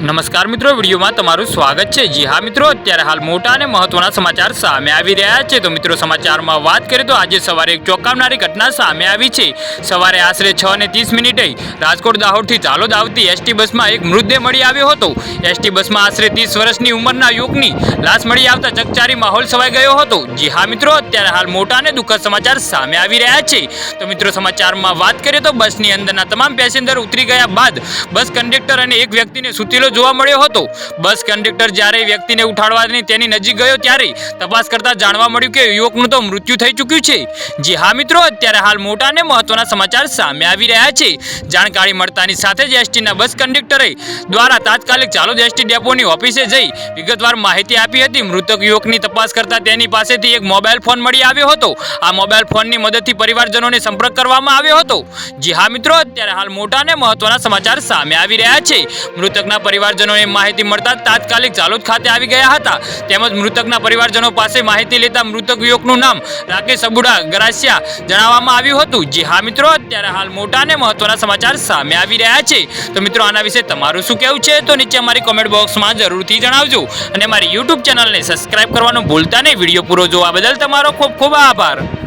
નમસ્કાર મિત્રો, વિડીયોમાં તમારું સ્વાગત છે. જી હા મિત્રો, અત્યારે હાલ મોટા અને મહત્વના સમાચાર સામે આવી રહ્યા છે. તો મિત્રો, સમાચારમાં વાત કરીએ તો આજે સવારે એક ચોંકાવનારી ઘટના સામે આવી છે. સવારે આશરે છ ને ત્રીસ મિનિટે રાજકોટ દાહોદથી ચાલોદ આવતી એસટી બસમાં એક મૃતદેહ મળી આવ્યો હતો. એસટી બસમાં આશરે ત્રીસ વર્ષની ઉંમરના યુવકની લાશ મળી આવતા ચકચારી માહોલ સવાઈ ગયો હતો. જી હા મિત્રો, અત્યારે હાલ મોટા અને દુઃખદ સમાચાર સામે આવી રહ્યા છે. તો મિત્રો, સમાચારમાં વાત કરીએ તો બસની અંદરના તમામ પેસેન્જર ઉતરી ગયા બાદ બસ કંડક્ટર અને એક વ્યક્તિને સૂતેલો જોવા મળ્યો હતો. બસ કંડક્ટર જ્યારે વ્યક્તિને ઉઠાડવાની તેની નજીક ગયો ત્યારે તપાસ કરતા જાણવા મળ્યું કે યુવકનું તો મૃત્યુ થઈ ચૂક્યું છે. જી હા મિત્રો, અત્યારે હાલ મોટા અને મહત્વના સમાચાર સામે આવી રહ્યા છે. જાણકારી મળતાની સાથે જ એસટીના બસ કંડક્ટરે દ્વારા તાત્કાલિક ચાલોદ એસટી ડેપોની ઓફિસે જઈ વિગતવાર માહિતી આપી હતી. મૃતક યુવકની તપાસ કરતા તેની પાસેથી એક મોબાઈલ ફોન મળી આવ્યો હતો. આ મોબાઈલ ફોનની મદદથી પરિવારજનોને સંપર્ક કરવામાં આવ્યો હતો. જી હા મિત્રો, અત્યારે હાલ મોટા અને મહત્વના સમાચાર સામે આવી રહ્યા છે. મૃતકના પરિવારજનોને માહિતી મળતા તાત્કાલિક ચાલોદ ખાતે આવી ગયા હતા. તેમજ મૃતકના પરિવારજનો પાસે માહિતી લેતા મૃતક યુવકનું નામ રાકેશ અબુડા ગરાસિયા જણાવવામાં આવ્યું હતું. જે હા મિત્રો, અત્યારે હાલ મોટા અને મહત્વના સમાચાર સામે આવી રહ્યા છે. તો મિત્રો, આના વિશે તમારું શું કહેવું છે? તો નીચે અમારી કોમેન્ટ બોક્સમાં જરૂરથી જણાવજો. અને મારી યુટ્યુબ ચેનલને સબસ્ક્રાઇબ કરવાનું ભૂલતા નહીં. વીડિયો પૂરો જોવા બદલ તમારો ખૂબ ખૂબ આભાર.